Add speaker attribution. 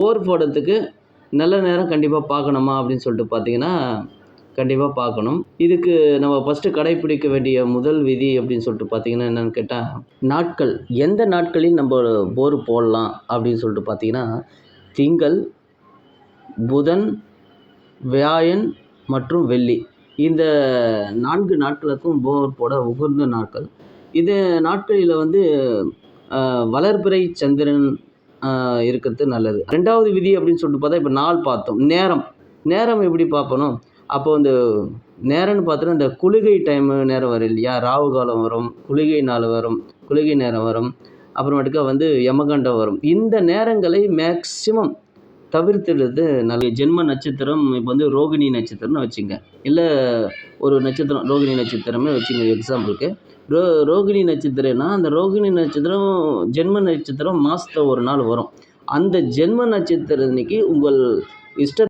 Speaker 1: போர் போடுறதுக்கு நல்ல நேரம் கண்டிப்பாக பார்க்கணுமா அப்படின்னு சொல்லிட்டு பார்த்தீங்கன்னா கண்டிப்பாக பார்க்கணும். இதுக்கு நம்ம ஃபஸ்ட்டு கடைப்பிடிக்க வேண்டிய முதல் விதி அப்படின்னு சொல்லிட்டு பார்த்தீங்கன்னா என்னென்னு கேட்டால் நாட்கள். எந்த நாட்களில் நம்ம போர் போடலாம் அப்படின்னு சொல்லிட்டு பார்த்தீங்கன்னா திங்கள் புதன் வியாயன் மற்றும் வெள்ளி. இந்த நான்கு நாட்களுக்கும் போர் போட உகந்த நாட்கள். இது நாட்களில் வந்து வளர்பிறை சந்திரன் இருக்கிறது நல்லது. ரெண்டாவது விதி அப்படின்னு சொல்லிட்டு பார்த்தா இப்போ நாள் பார்த்தோம். நேரம். நேரம் எப்படி பார்ப்பணும்? அப்போ இந்த நேரம்னு பார்த்தோன்னா இந்த குளிகை டைமு நேரம் வரும் இல்லையா? ராகு காலம் வரும் குளிகை நாள் வரும் குளிகை நேரம் வரும். அப்புறமேட்டுக்கா வந்து யமகண்டம் வரும். இந்த நேரங்களை மேக்சிமம் தவிர்த்துடுறது நல்ல ஜென்ம நட்சத்திரம் இப்போ வந்து ரோகிணி நட்சத்திரம்னு வச்சுங்க. இல்லை ஒரு நட்சத்திரம் ரோகிணி நட்சத்திரமே வச்சுங்க எக்ஸாம்பிளுக்கு ரோ ரோகிணி நட்சத்திரம்னா அந்த ரோகிணி நட்சத்திரம் ஜென்ம நட்சத்திரம் மாதத்துல ஒரு நாள் வரும். அந்த ஜென்ம நட்சத்திரம் அன்னைக்கு உங்கள் இஷ்ட